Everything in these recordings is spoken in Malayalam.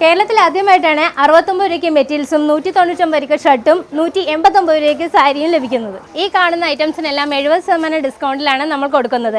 കേരളത്തിൽ ആദ്യമായിട്ടാണ് അറുപത്തൊമ്പത് രൂപയ്ക്ക് മെറ്റീരിയൽസും നൂറ്റി തൊണ്ണൂറ്റൊമ്പത് രൂപയ്ക്ക് ഷർട്ടും നൂറ്റി എൺപത്തൊമ്പത് രൂപയ്ക്ക് സാരിയും ലഭിക്കുന്നത്. ഈ കാണുന്ന ഐറ്റംസിനെല്ലാം എഴുപത് ശതമാനം ഡിസ്കൗണ്ടിലാണ് നമ്മൾ കൊടുക്കുന്നത്.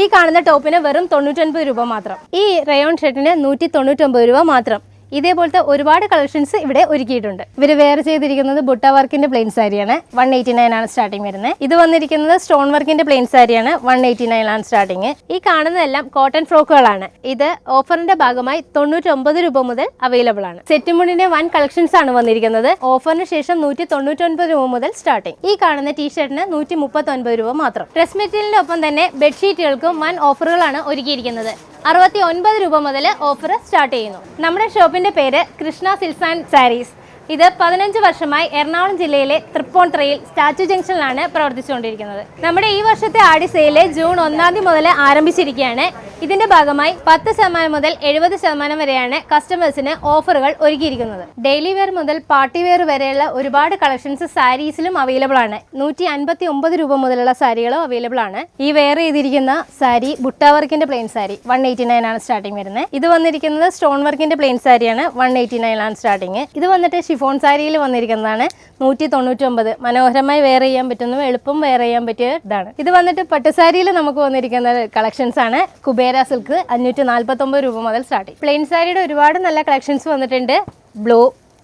ഈ കാണുന്ന ടോപ്പിന് വെറും തൊണ്ണൂറ്റൊൻപത് രൂപ മാത്രം. ഈ റയോൺ ഷർട്ടിന് നൂറ്റി തൊണ്ണൂറ്റൊമ്പത് രൂപ മാത്രം. ഇതേപോലത്തെ ഒരുപാട് കളക്ഷൻസ് ഇവിടെ ഒരുക്കിയിട്ടുണ്ട്. ഇവർ വെയർ ചെയ്തിരിക്കുന്നത് ബുട്ട വർക്കിന്റെ പ്ലെയിൻ സാരിയാണ്. വൺ എയ്റ്റി നയൻ ആണ് സ്റ്റാർട്ടിംഗ് വരുന്നത്. ഇത് വന്നിരിക്കുന്നത് സ്റ്റോൺ വർക്കിന്റെ പ്ലെയിൻ സാരിയാണ്. വൺ എയ്റ്റി നയൻ ആണ് സ്റ്റാർട്ടിംഗ് ഈ കാണുന്നതെല്ലാം കോട്ടൺ ഫ്രോക്കുകളാണ് ഇത് ഓഫറിന്റെ ഭാഗമായി തൊണ്ണൂറ്റൊമ്പത് രൂപ മുതൽ അവൈലബിൾ ആണ്. സെറ്റ് മുണ്ടിന്റെ വൺ കളക്ഷൻസ് ആണ് വന്നിരിക്കുന്നത്. ഓഫറിന് ശേഷം നൂറ്റി തൊണ്ണൂറ്റൊൻപത് രൂപ മുതൽ സ്റ്റാർട്ടിംഗ് ഈ കാണുന്ന ടീഷർട്ടിന് നൂറ്റി മുപ്പത്തൊൻപത് രൂപ മാത്രം. ഡ്രസ് ഒപ്പം തന്നെ ബെഡ്ഷീറ്റുകൾക്കും വൺ ഓഫറുകളാണ് ഒരുക്കിയിരിക്കുന്നത്. അറുപത്തി ഒൻപത് രൂപ മുതൽ ഓഫർ സ്റ്റാർട്ട് ചെയ്യുന്നു. നമ്മുടെ ഷോപ്പിന്റെ പേര് കൃഷ്ണ സിൽസ് ആൻഡ് സാരീസ്. ഇത് പതിനഞ്ച് വർഷമായി എറണാകുളം ജില്ലയിലെ തൃപ്പൂണിത്തുറയിൽ സ്റ്റാച്യു ജംഗ്ഷനിലാണ് പ്രവർത്തിച്ചുകൊണ്ടിരിക്കുന്നത്. നമ്മുടെ ഈ വർഷത്തെ ആടി സെയിൽ ജൂൺ ഒന്നാം തീയതി മുതൽ ആരംഭിച്ചിരിക്കുകയാണ്. ഇതിന്റെ ഭാഗമായി പത്ത് ശതമാനം മുതൽ എഴുപത് ശതമാനം വരെയാണ് കസ്റ്റമേഴ്സിന് ഓഫറുകൾ ഒരുക്കിയിരിക്കുന്നത്. ഡെയിലി വെയർ മുതൽ പാർട്ടി വെയർ വരെയുള്ള ഒരുപാട് കളക്ഷൻസ് സാരീസിലും അവൈലബിൾ ആണ്. നൂറ്റി അൻപത്തി ഒമ്പത് രൂപ മുതലുള്ള സാരികളും അവൈലബിൾ ആണ്. ഈ വെയർ ചെയ്തിരിക്കുന്ന സാരി ബുട്ട വർക്കിന്റെ plain sari one eighty nine ആണ് സ്റ്റാർട്ടിങ് വരുന്നത്. ഇത് വന്നിരിക്കുന്നത് സ്റ്റോൺ വർക്കിന്റെ പ്ലെയിൻ സാരിയാണ് വൺ എയ്റ്റി നയൻ ആണ് സ്റ്റാർട്ടിങ് ഇത് വന്നിട്ട് ഷിഫോൺ സാരിയിൽ വന്നിരിക്കുന്നതാണ് നൂറ്റി തൊണ്ണൂറ്റി ഒമ്പത് മനോഹരമായി വെയർ ചെയ്യാൻ പറ്റുന്നു എളുപ്പം വെയർ ചെയ്യാൻ പറ്റിയ ഇതാണ്. ഇത് വന്നിട്ട് പട്ടുസാരിയിൽ നമുക്ക് വന്നിരിക്കുന്ന കളക്ഷൻസ് ആണ്. കുബേര സിൽക്ക് അഞ്ഞൂറ്റി നാൽപ്പത്തൊമ്പത് രൂപ മുതൽ സ്റ്റാർട്ട് പ്ലെയിൻ സാരിയുടെ ഒരുപാട് നല്ല കളക്ഷൻസ് വന്നിട്ടുണ്ട്. ബ്ലൂ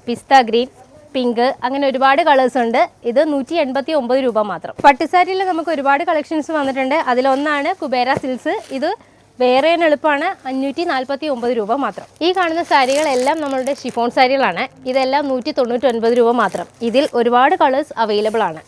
പിസ്ത ഗ്രീൻ പിങ്ക് അങ്ങനെ ഒരുപാട് കളേഴ്സ് ഉണ്ട്. ഇത് നൂറ്റി എൺപത്തി ഒമ്പത് രൂപ മാത്രം. പട്ടുസാരിയിൽ നമുക്ക് ഒരുപാട് കളക്ഷൻസ് വന്നിട്ടുണ്ട്. അതിലൊന്നാണ് കുബേര സിൽസ് ഇത് വേറെ എളുപ്പമാണ്. അഞ്ഞൂറ്റി നാൽപ്പത്തി ഒമ്പത് രൂപ മാത്രം. ഈ കാണുന്ന സാരികളെല്ലാം നമ്മളുടെ ഷിഫോൺ സാരികളാണ് ഇതെല്ലാം നൂറ്റി തൊണ്ണൂറ്റി ഒൻപത് രൂപ മാത്രം. ഇതിൽ ഒരുപാട് കളേഴ്സ് അവൈലബിൾ ആണ്.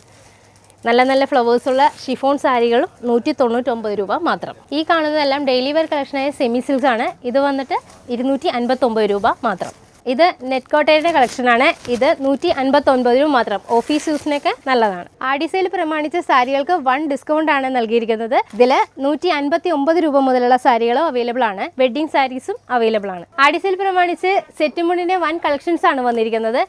നല്ല നല്ല ഫ്ലവേഴ്സ് ഉള്ള ഷിഫോൺ സാരികളും നൂറ്റി തൊണ്ണൂറ്റൊമ്പത് രൂപ മാത്രം. ഈ കാണുന്നതെല്ലാം ഡെയിലി വെയർ കളക്ഷനായ സെമി സിൽക്സ് ആണ്. ഇത് വന്നിട്ട് ഇരുന്നൂറ്റി അൻപത്തൊമ്പത് രൂപ മാത്രം. ഇത് നെറ്റ് കോട്ടയുടെ കളക്ഷനാണ് ഇത് നൂറ്റി അൻപത്തൊൻപത് രൂപ മാത്രം. ഓഫീസ് യൂസിനൊക്കെ നല്ലതാണ്. ആഡിസയിൽ പ്രമാണിച്ച സാരികൾക്ക് വൺ ഡിസ്കൗണ്ട് ആണ് നൽകിയിരിക്കുന്നത്. ഇതിൽ നൂറ്റി അൻപത്തി ഒമ്പത് രൂപ മുതലുള്ള സാരികളും അവൈലബിൾ ആണ്. വെഡ്ഡിംഗ് സാരീസും അവൈലബിൾ ആണ്. ആഡിസയിൽ പ്രമാണിച്ച് സെറ്റ് മുണ്ടിന്റെ വൺ കളക്ഷൻസ് ആണ് വന്നിരിക്കുന്നത്.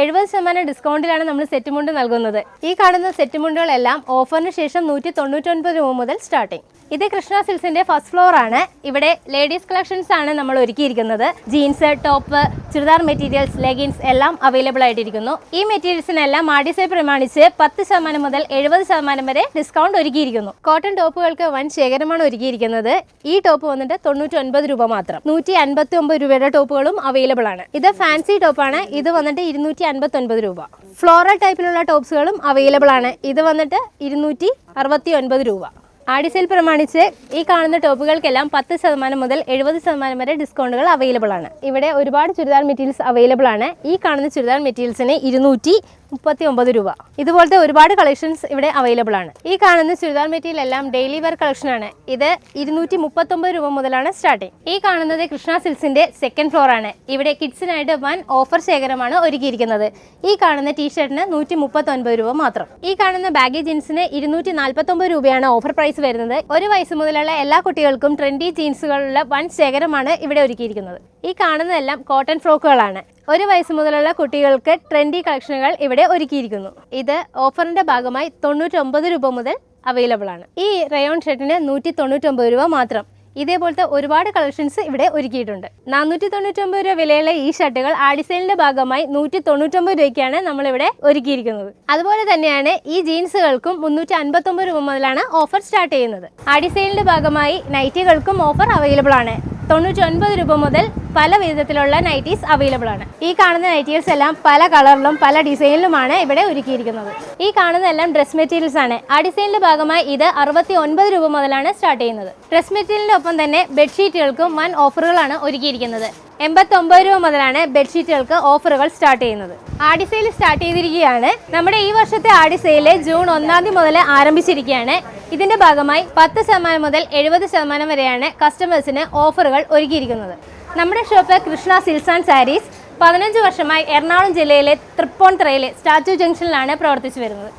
എഴുപത് ശതമാനം ഡിസ്കൗണ്ടിലാണ് നമ്മൾ സെറ്റ് മുണ്ട് നൽകുന്നത്. ഈ കാണുന്ന സെറ്റ് മുണ്ടുകളെല്ലാം ഓഫറിന് ശേഷം നൂറ്റി തൊണ്ണൂറ്റൊൻപത് രൂപ മുതൽ സ്റ്റാർട്ടിങ് ഇത് കൃഷ്ണ സിൽസിന്റെ ഫസ്റ്റ് ഫ്ലോർ ആണ്. ഇവിടെ ലേഡീസ് കളക്ഷൻസ് ആണ് നമ്മൾ ഒരുക്കിയിരിക്കുന്നത്. Jeans top churidar materials leggings എല്ലാം അവൈലബിൾ ആയിട്ടിരിക്കുന്നു. ഈ മെറ്റീരിയൽസിനെല്ലാം മാഡിസൈ പ്രമാണിച്ച് പത്ത് ശതമാനം മുതൽ എഴുപത് ശതമാനം വരെ ഡിസ്കൗണ്ട് ഒരുക്കിയിരിക്കുന്നു. കോട്ടൺ ടോപ്പുകൾക്ക് വൻ ശേഖരമാണ് ഒരുക്കിയിരിക്കുന്നത്. ഈ ടോപ്പ് വന്നിട്ട് തൊണ്ണൂറ്റി ഒൻപത് രൂപ മാത്രം. നൂറ്റി അൻപത്തി ഒമ്പത് രൂപയുടെ ടോപ്പുകളും അവൈലബിൾ ആണ്. ഇത് ഫാൻസി ആണ്. ഇത് വന്നിട്ട് ഇരുന്നൂറ്റി അൻപത്തി ഒൻപത് രൂപ. ഫ്ലോറൽ ടൈപ്പിലുള്ള ടോപ്സുകളും അവൈലബിൾ ആണ്. ഇത് വന്നിട്ട് ഇരുന്നൂറ്റി അറുപത്തി ഒൻപത് രൂപ. ആഡിസെയിൽ പ്രമാണിച്ച് ഈ കാണുന്ന ടോപ്പുകൾക്കെല്ലാം പത്ത് ശതമാനം മുതൽ എഴുപത് ശതമാനം വരെ ഡിസ്കൗണ്ടുകൾ അവൈലബിൾ ആണ്. ഇവിടെ ഒരുപാട് ചുരിദാർ മെറ്റീരിയൽസ് അവൈലബിൾ ആണ്. ഈ കാണുന്ന ചുരിദാർ മെറ്റീരിയൽസിന് ഇരുന്നൂറ്റി മുപ്പത്തി ഒമ്പത് രൂപ. ഇതുപോലത്തെ ഒരുപാട് കളക്ഷൻസ് ഇവിടെ അവൈലബിൾ ആണ്. ഈ കാണുന്ന ചുരിദാർ മെറ്റീരിയൽ എല്ലാം ഡെയിലി വെയർ കളക്ഷൻ ആണ്. ഇത് ഇരുന്നൂറ്റി മുപ്പത്തൊമ്പത് രൂപ മുതലാണ് സ്റ്റാർട്ടിങ് ഈ കാണുന്നത് കൃഷ്ണ സിൽസിന്റെ സെക്കൻഡ് ഫ്ലോർ ആണ്. ഇവിടെ കിഡ്സിനായിട്ട് വൻ ഓഫർ ശേഖരമാണ് ഒരുക്കിയിരിക്കുന്നത്. ഈ കാണുന്ന ടീഷർട്ടിന് നൂറ്റി മുപ്പത്തൊൻപത് രൂപ മാത്രം. ഈ കാണുന്ന ബാഗി ജീൻസിന് ഇരുന്നൂറ്റി നാൽപ്പത്തൊമ്പത് രൂപയാണ് ഓഫർ പ്രൈസ് വരുന്നത്. ഒരു വയസ്സ് മുതലുള്ള എല്ലാ കുട്ടികൾക്കും ട്രെൻഡി ജീൻസുകളുള്ള വൻ ശേഖരമാണ് ഇവിടെ ഒരുക്കിയിരിക്കുന്നത്. ഈ കാണുന്നതെല്ലാം കോട്ടൺ ഫ്രോക്കുകളാണ് ഒരു വയസ്സ് മുതലുള്ള കുട്ടികൾക്ക് ട്രെൻഡി കളക്ഷനുകൾ ഇവിടെ ഒരുക്കിയിരിക്കുന്നു. ഇത് ഓഫറിന്റെ ഭാഗമായി തൊണ്ണൂറ്റൊമ്പത് രൂപ മുതൽ അവൈലബിൾ ആണ്. ഈ റയോൺ ഷർട്ടിന് നൂറ്റി തൊണ്ണൂറ്റൊമ്പത് രൂപ മാത്രം. ഇതേപോലത്തെ ഒരുപാട് കളക്ഷൻസ് ഇവിടെ ഒരുക്കിയിട്ടുണ്ട്. നാനൂറ്റി തൊണ്ണൂറ്റൊമ്പത് രൂപ വിലയുള്ള ഈ ഷർട്ടുകൾ ആഡിസൈലിന്റെ ഭാഗമായി നൂറ്റി തൊണ്ണൂറ്റൊമ്പത് രൂപയ്ക്കാണ് നമ്മളിവിടെ ഒരുക്കിയിരിക്കുന്നത്. അതുപോലെ തന്നെയാണ് ഈ ജീൻസുകൾക്കും മുന്നൂറ്റി അൻപത്തൊമ്പത് രൂപ മുതലാണ് ഓഫർ സ്റ്റാർട്ട് ചെയ്യുന്നത്. ആഡിസൈലിന്റെ ഭാഗമായി നൈറ്റികൾക്കും ഓഫർ അവൈലബിൾ ആണ്. തൊണ്ണൂറ്റി ഒൻപത് രൂപ മുതൽ പല വിധത്തിലുള്ള നൈറ്റീസ് അവൈലബിൾ ആണ്. ഈ കാണുന്ന നൈറ്റീസ് എല്ലാം പല കളറിലും പല ഡിസൈനിലുമാണ് ഇവിടെ ഒരുക്കിയിരിക്കുന്നത്. ഈ കാണുന്ന എല്ലാം ഡ്രസ് മെറ്റീരിയൽസ് ആണ്. ആ ഡിസൈനിന്റെ ഭാഗമായി ഇത് അറുപത്തി ഒൻപത് രൂപ മുതലാണ് സ്റ്റാർട്ട് ചെയ്യുന്നത്. ഡ്രസ് മെറ്റീരിയലിന്റെ ഒപ്പം തന്നെ ബെഡ്ഷീറ്റുകൾക്കും വൻ ഓഫറുകളാണ് ഒരുക്കിയിരിക്കുന്നത്. എൺപത്തി ഒമ്പത് രൂപ മുതലാണ് ബെഡ്ഷീറ്റുകൾക്ക് ഓഫറുകൾ സ്റ്റാർട്ട് ചെയ്യുന്നത്. ആടി സെയിൽ സ്റ്റാർട്ട് ചെയ്തിരിക്കുകയാണ്. നമ്മുടെ ഈ വർഷത്തെ ആടി സെയിൽ ജൂൺ ഒന്നാം തീയതി മുതൽ ആരംഭിച്ചിരിക്കുകയാണ്. ഇതിന്റെ ഭാഗമായി പത്ത് ശതമാനം മുതൽ എഴുപത് ശതമാനം വരെയാണ് കസ്റ്റമേഴ്സിന് ഓഫറുകൾ ഒരുക്കിയിരിക്കുന്നത്. നമ്മുടെ shop Krishna silks and sarees പതിനഞ്ച് വർഷമായി എറണാകുളം ജില്ലയിലെ തൃപ്പൂണിത്തുറയിലെ സ്റ്റാച്യു ജംഗ്ഷനിലാണ് പ്രവർത്തിച്ചു വരുന്നത്.